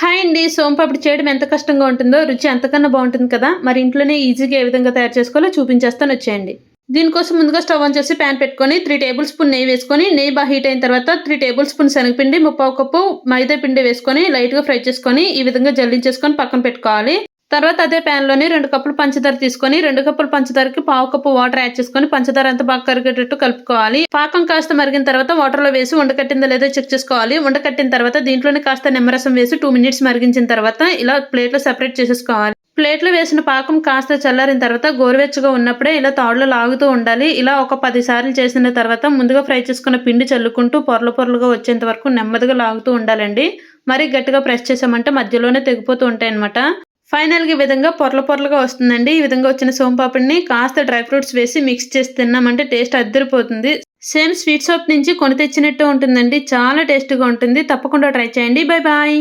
Hi అండి. సోంపాపిడి చేయడం ఎంత కష్టంగా ఉంటుందో రుచి అంతకన్నా బాగుంటుంది కదా? మరి ఇంట్లోనే ఈజీగా ఏ విధంగా తయారు చేసుకోవాలో చూపించేస్తాను వచ్చేయండి. దీనికోసం ముందుగా స్టవ్ ఆన్ చేసి ప్యాన్ పెట్టుకొని త్రీ టేబుల్ స్పూన్ నెయ్యి వేసుకొని నెయ్యి బాగా హీట్ అయిన తర్వాత త్రీ టేబుల్ స్పూన్ శనగపిండి ముప్పావు కప్పు మైదా పిండి వేసుకొని లైట్గా ఫ్రై చేసుకొని ఈ విధంగా జల్లించేసుకొని పక్కన పెట్టుకోవాలి. తర్వాత అదే ప్యాన్లోని రెండు కప్పులు పంచదార తీసుకొని రెండు కప్పులు పంచదారకి పావు కప్పు వాటర్ యాడ్ చేసుకొని పంచదార అంతా బాగా కరిగేటట్టు కలుపుకోవాలి. పాకం కాస్త మరిగిన తర్వాత వాటర్లో వేసి ఉండకట్టిందో లేదో చెక్ చేసుకోవాలి. ఉండకట్టిన తర్వాత దీంట్లోనే కాస్త నిమ్మరసం వేసి టూ మినిట్స్ మరిగించిన తర్వాత ఇలా ప్లేట్లో సెపరేట్ చేసేసుకోవాలి. ప్లేట్లో వేసిన పాకం కాస్త చల్లారిన తర్వాత గోరువెచ్చగా ఉన్నప్పుడే ఇలా తాడులో లాగుతూ ఉండాలి. ఇలా ఒక పది సార్లు చేసిన తర్వాత ముందుగా ఫ్రై చేసుకున్న పిండి చల్లుకుంటూ పొరలు పొరలుగా వచ్చేంత వరకు నెమ్మదిగా లాగుతూ ఉండాలండి. మరీ గట్టిగా ప్రెస్ చేసామంటే మధ్యలోనే తెగిపోతూ ఉంటాయి అనమాట ఫైనల్గా ఈ విధంగా పొరల పొరలుగా వస్తుందండి. ఈ విధంగా వచ్చిన సోంపాపిడిని కాస్త డ్రై ఫ్రూట్స్ వేసి మిక్స్ చేసి తిన్నామంటే టేస్ట్ అద్దరిపోతుంది. సేమ్ స్వీట్ షాప్ నుంచి కొని తెచ్చినట్టు ఉంటుందండి. చాలా టేస్ట్గా ఉంటుంది. తప్పకుండా ట్రై చేయండి. Bye bye.